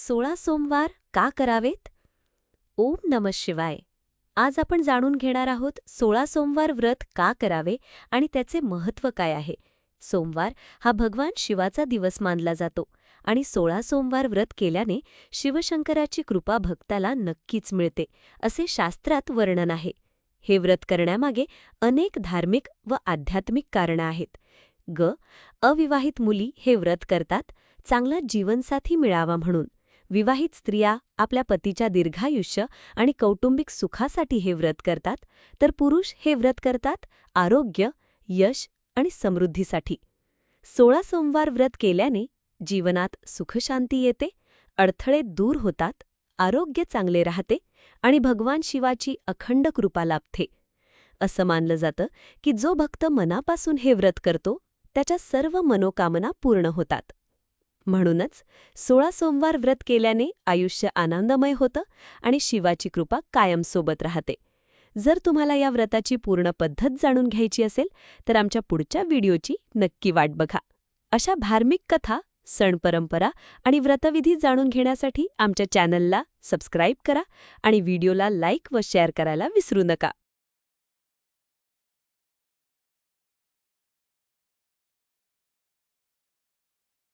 सोळा सोमवार का करावेत? ओम नम शिवाय. आज आपण जाणून घेणार आहोत सोळा सोमवार व्रत का करावे आणि त्याचे महत्त्व काय आहे. सोमवार हा भगवान शिवाचा दिवस मानला जातो आणि सोळा सोमवार व्रत केल्याने शिवशंकराची कृपा भक्ताला नक्कीच मिळते असे शास्त्रात वर्णन आहे. हे व्रत करण्यामागे अनेक धार्मिक व आध्यात्मिक कारणं आहेत. ग. अविवाहित मुली हे व्रत करतात चांगला जीवनसाथी मिळावा म्हणून. विवाहित स्त्रिया आपल्या पतीच्या दीर्घायुष्य आणि कौटुंबिक सुखासाठी हे व्रत करतात तर पुरुष हे व्रत करतात आरोग्य यश आणि समृद्धीसाठी. सोळा सोमवार व्रत केल्याने जीवनात सुखशांती येते अडथळे दूर होतात आरोग्य चांगले राहते आणि भगवान शिवाची अखंड कृपा लाभते. असं मानलं जातं की जो भक्त मनापासून हे व्रत करतो त्याच्या सर्व मनोकामना पूर्ण होतात. म्हणूनच सोळा सोमवार व्रत केल्याने आयुष्य आनंदमय होतं आणि शिवाची कृपा कायम सोबत राहते. जर तुम्हाला या व्रताची पूर्ण पद्धत जाणून घ्यायची असेल तर आमच्या पुढच्या व्हिडिओची नक्की वाट बघा. अशा धार्मिक कथा सण परंपरा आणि व्रतविधी जाणून घेण्यासाठी आमच्या चॅनलला सबस्क्राईब करा आणि व्हिडिओला लाईक व शेअर करायला विसरू नका.